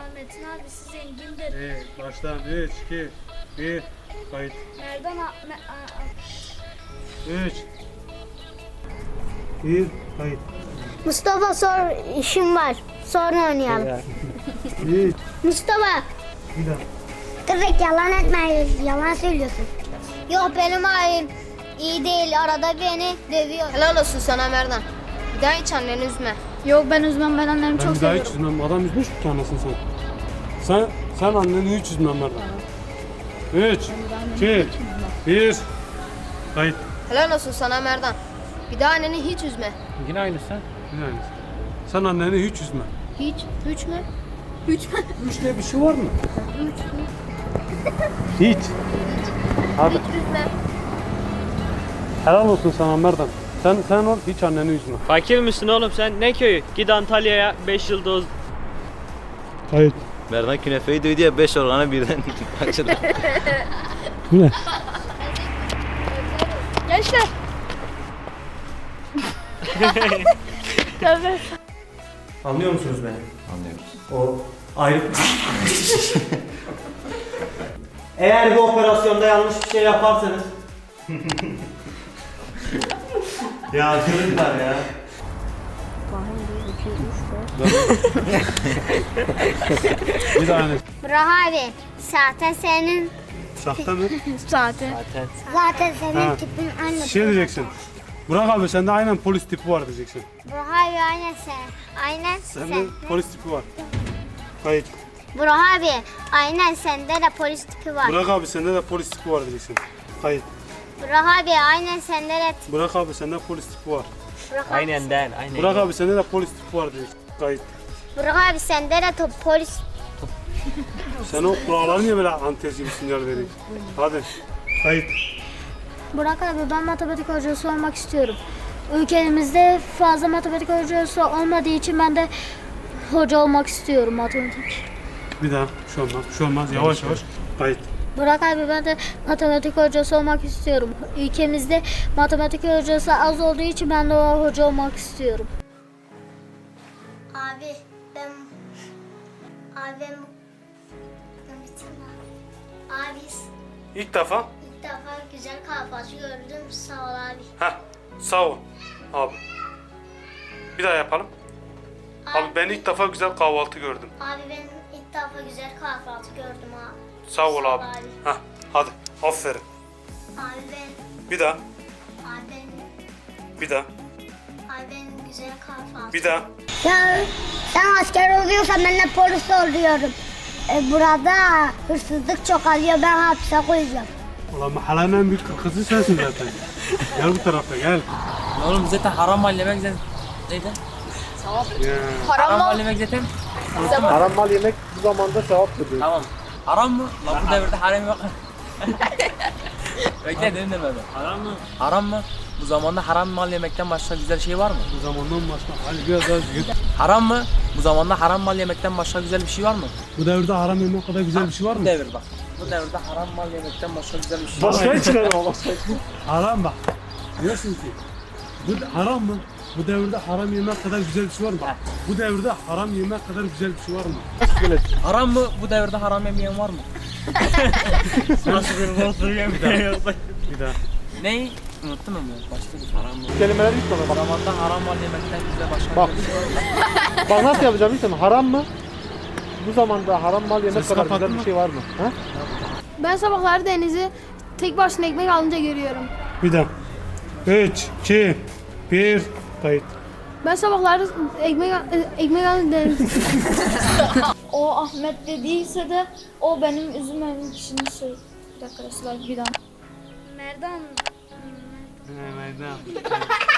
Ahmet'in abisi zengindir. Evet, baştan 3, 2, 1, kayıt. Merdan Ahmet... 3, 1, kayıt. Mustafa sor işim var. Sonra oynayalım. 3, Mustafa. bir daha. Kızık yalan etme. Yalan söylüyorsun. Yok benim halim iyi değil. Arada beni dövüyor. Helal olsun sana Merdan. Bir daha hiç anneni üzme. Yok ben üzmem ben annemi Ben çok bir daha hiç seviyorum. üzmem. Adam üzmüş mü ki anasını sen? Sen, sen anneni hiç üzmem Merdan. 3, 2, 1, kayıt. Helal olsun sana Merdan. Bir daha anneni hiç üzme. Yine aynısı. Bir tanesi. Sen anneni hiç üzme. Hiç. Üç mü? Üç mü? 3 diye bir şey var mı? Hiç. Hadi. Helal olsun sana Merdan. Sen sen ol hiç anneni üzme. Fakir misin oğlum sen? Ne köyü? Git Antalya'ya 5 yıldız. Kayıt. Merdan künefeyi duydu ya 5 organa birden açıldı. Bu ne? Gençler. Tabii. Anlıyor musunuz beni? Anlıyoruz. O ayrı... Eğer bir operasyonda yanlış bir şey yaparsanız... ya çocuklar ya. Bir tane. Burak abi zaten senin Sahte mi? Zaten. zaten senin Ha. tipin aynı. Şey diyeceksin. Burak abi sende aynen polis tipi var diyeceksin. Burak abi aynen sen. Aynen Sende sen. polis tipi var. Kayıt. Burak abi aynen sende de polis tipi var. Burak abi sende de polis tipi var diyeceksin. Kayıt. Burak abi aynen sende de Burak abi sende polis tipi var. Burak abi, Aynen değil. Aynen. Burak abi sende de polis tipi var diyeceksin. Kayıt. Burak abi sende de top polis Sen o kuralları niye böyle antes gibi sinyal veriyorsun? Hadi. Kayıt. Burak abi ben matematik hocası olmak istiyorum. Ülkemizde fazla matematik hocası olmadığı için ben de hoca olmak istiyorum matematik. Bir daha. Şey olmaz. Şey olmaz. Yavaş yavaş. Kayıt. Burak abi ben de matematik hocası olmak istiyorum. Ülkemizde matematik hocası az olduğu için ben de o hoca olmak istiyorum. Abi ben abi ben Abi İlk defa. ilk defa güzel kahvaltı gördüm sağ ol abi. Heh. Sağ ol. Abi. Bir daha yapalım. Abi ben ilk defa güzel kahvaltı gördüm. Abi ben ilk defa güzel kahvaltı gördüm abi. Sağ ol abi. abi. Heh. Hadi. Aferin. Abi ben Bir daha. abi ben Bir daha. abi ben güzel kahvaltı. Bir daha. Ya sen asker oluyorsan ben de polis oluyorum. E, burada hırsızlık çok alıyor ben hapse koyacağım. Ulan mahallenin en büyük kızı sensin zaten. gel bu tarafa gel. Oğlum zaten haram mal yemek zaten. Neydi? Ya. Haram mal yemek zaten. Haram mal yemek bu zamanda sevaptır diyor. Tamam. Haram mı? Lan bu devirde haram yok. Bekle dedim de böyle. Haram mı? Haram mı? Bu zamanda haram mal yemekten başka güzel şey var mı? Bu zamandan başka. Hadi biraz daha düzgün. Haram mı? Bu zamanda haram mal yemekten başka güzel bir şey var mı? Bu devirde haram yemek kadar güzel bir şey var Bu mı? devir bak. Bu devirde haram mal yemekten başka güzel bir şey var mı? Başka çıkar o başka Haram bak. Diyorsun ki bu haram mı? Bu devirde haram yemek kadar güzel bir şey var mı? Bu devirde haram yemek kadar güzel bir şey var mı? Haram mı? Bu devirde haram yemeyen var mı? Nasıl bir bozdur yemeyen Bir daha. Neyi? Unuttum mu? Başka bir haram mı? Kelimeler ilk konu. Zamanda haram mal yemekten güzel başka Bak. şey var mı? Bak nasıl yapacağım bilmiyor musun? Haram mı? Bu zamanda haram mal yemek Ses kadar güzel mı? bir şey var mı? Ha? Ben sabahları denizi tek başına ekmek alınca görüyorum. Bir daha. 3, 2, 1, kayıt. Ben sabahları ekmek ekmek alınca deniz. o Ahmet dediyse de o benim üzülmem kişinin söyledi. Bir dakika bir daha. Merdan. Merdan.